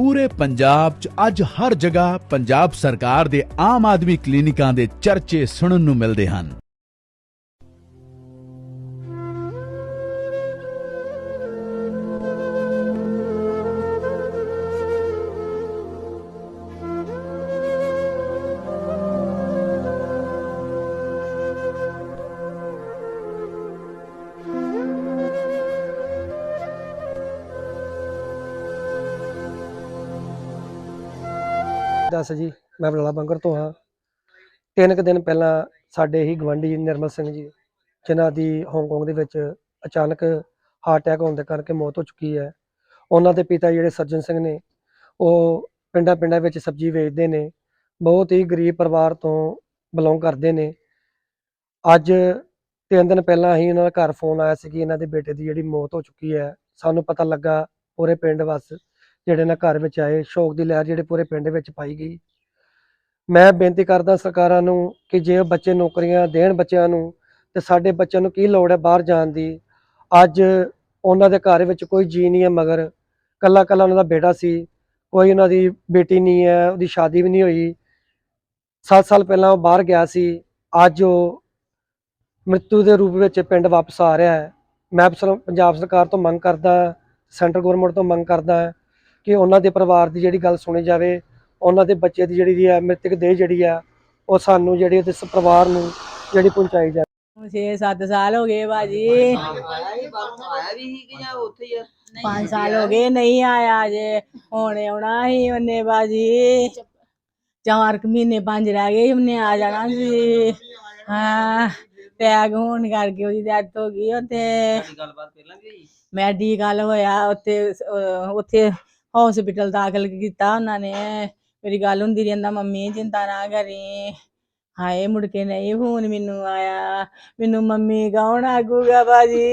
ਪੂਰੇ ਪੰਜਾਬ 'ਚ ਅੱਜ ਹਰ ਜਗ੍ਹਾ ਪੰਜਾਬ ਸਰਕਾਰ ਦੇ ਆਮ ਆਦਮੀ ਕਲੀਨਿਕਾਂ ਦੇ ਚਰਚੇ ਸੁਣਨ ਨੂੰ ਮਿਲਦੇ ਹਨ। ਦੱਸ ਜੀ, ਮੈਂ ਬਲਾਲਾ ਬੰਗਰ ਤੋਂ ਹਾਂ। ਤਿੰਨ ਕੁ ਦਿਨ ਪਹਿਲਾਂ ਸਾਡੇ ਹੀ ਗਵੰਡੀ ਨਿਰਮਲ ਸਿੰਘ ਜੀ, ਜਿਨ੍ਹਾਂ ਦੀ ਹਾਂਗਕਾਂਗ ਦੇ ਵਿੱਚ ਅਚਾਨਕ ਹਾਰਟ ਅਟੈਕ ਹੋਣ ਦੇ ਕਰਕੇ ਮੌਤ ਹੋ ਚੁੱਕੀ ਹੈ, ਉਹਨਾਂ ਦੇ ਪਿਤਾ ਜਿਹੜੇ ਸੱਜਣ ਸਿੰਘ ਨੇ, ਉਹ ਪਿੰਡਾਂ ਪਿੰਡਾਂ ਵਿੱਚ ਸਬਜ਼ੀ ਵੇਚਦੇ ਨੇ, ਬਹੁਤ ਹੀ ਗਰੀਬ ਪਰਿਵਾਰ ਤੋਂ ਬਿਲੋਂਗ ਕਰਦੇ ਨੇ। ਅੱਜ ਤਿੰਨ ਦਿਨ ਪਹਿਲਾਂ ਹੀ ਉਹਨਾਂ ਦਾ ਘਰ ਫੋਨ ਆਇਆ ਸੀ ਕਿ ਇਹਨਾਂ ਦੇ ਬੇਟੇ ਦੀ ਜਿਹੜੀ ਮੌਤ ਹੋ ਚੁੱਕੀ ਹੈ, ਸਾਨੂੰ ਪਤਾ ਲੱਗਾ ਪੂਰੇ ਪਿੰਡ ਵਸ ਜਿਹੜੇ ਨਾ ਘਰ ਵਿੱਚ ਆਏ, ਸ਼ੋਕ ਦੀ ਲਹਿਰ ਜਿਹੜੇ ਪੂਰੇ ਪਿੰਡ ਵਿੱਚ ਪਾਈ ਗਈ। ਮੈਂ ਬੇਨਤੀ ਕਰਦਾ ਸਰਕਾਰਾਂ ਨੂੰ ਕਿ ਜੇ ਉਹ ਬੱਚੇ ਨੌਕਰੀਆਂ ਦੇਣ ਬੱਚਿਆਂ ਨੂੰ, ਤੇ ਸਾਡੇ ਬੱਚਿਆਂ ਨੂੰ ਕੀ ਲੋੜ ਹੈ ਬਾਹਰ ਜਾਣ ਦੀ? ਅੱਜ ਉਹਨਾਂ ਦੇ ਘਰ ਵਿੱਚ ਕੋਈ ਜੀ ਨਹੀਂ ਹੈ ਮਗਰ ਕੱਲਾ ਕੱਲਾ ਉਹਨਾਂ ਦਾ ਬੇਟਾ ਸੀ, ਕੋਈ ਉਹਨਾਂ ਦੀ ਬੇਟੀ ਨਹੀਂ ਹੈ, ਉਹਦੀ ਸ਼ਾਦੀ ਵੀ ਨਹੀਂ ਹੋਈ। 7 ਸਾਲ ਪਹਿਲਾਂ ਉਹ ਬਾਹਰ ਗਿਆ ਸੀ, ਅੱਜ ਉਹ ਮ੍ਰਿਤੂ ਦੇ ਰੂਪ ਵਿੱਚ ਪਿੰਡ ਵਾਪਸ ਆ ਰਿਹਾ ਹੈ। ਮੈਂ ਸਰ- ਪੰਜਾਬ ਸਰਕਾਰ ਤੋਂ ਮੰਗ ਕਰਦਾ, ਸੈਂਟਰ ਗਵਰਨਮੈਂਟ ਤੋਂ ਮੰਗ ਕਰਦਾ ਕਿ ਉਹਨਾਂ ਦੇ ਪਰਿਵਾਰ ਦੀ ਜਿਹੜੀ ਗੱਲ ਸੁਣੀ ਜਾਵੇ ਉਹਨਾਂ ਦੇ ਬੱਚੇ ਦੀ ਜਿਹੜੀ ਹੈ ਮ੍ਰਿਤਕ ਦੇਹ ਜਿਹੜੀ ਆ ਉਹ ਸਾਨੂੰ ਜਿਹੜੀ ਉਹਦੇ ਪਰਿਵਾਰ ਨੂੰ ਜਿਹੜੀ ਪਹੁੰਚਾਈ ਜਾਵੇ। 6-7 ਸਾਲ ਹੋ ਗਏ ਬਾਜੀ ਆਇਆ ਹੀ ਬਾਹਰੋਂ ਆਇਆ ਵੀ ਸੀ ਕਿ ਜਾਂ ਉੱਥੇ ਹੀ ਆ 5 ਸਾਲ ਹੋ ਗਏ ਨਹੀਂ ਆਇਆ ਜੇ ਹੁਣ ਆਉਣਾ ਹੀ ਉਹਨੇ ਬਾਜੀ ਚਾਰ ਕੁ ਮਹੀਨੇ ਪੰਜ ਰਹਿ ਗਏ ਉਹਨੇ ਆ ਜਾਣਾ ਸੀ। ਹਾਂ ਟੈਗ ਹੋਣ ਕਰਕੇ ਉਹਦੀ ਡੈਥ ਹੋ ਗਈ ਉੱਥੇ। ਗੱਲਬਾਤ ਪਹਿਲਾਂ ਵੀ ਮੈਡੀਕਲ ਹੋਇਆ ਉੱਥੇ ਉੱਥੇ ਹਸਪੀਟਲ ਦਾਖਲ ਕੀਤਾ ਉਹਨਾਂ ਨੇ। ਮੇਰੀ ਗੱਲ ਹੁੰਦੀ ਰਹਿੰਦਾ, ਮੰਮੀ ਚਿੰਤਾ ਨਾ ਕਰੀ। ਹਾਏ ਮੁੜ ਕੇ ਨਹੀਂ ਫੋਨ ਮੈਨੂੰ ਆਇਆ। ਮੈਨੂੰ ਮੰਮੀ ਕੌਣ ਆਗੂਗਾ ਬਾਜੀ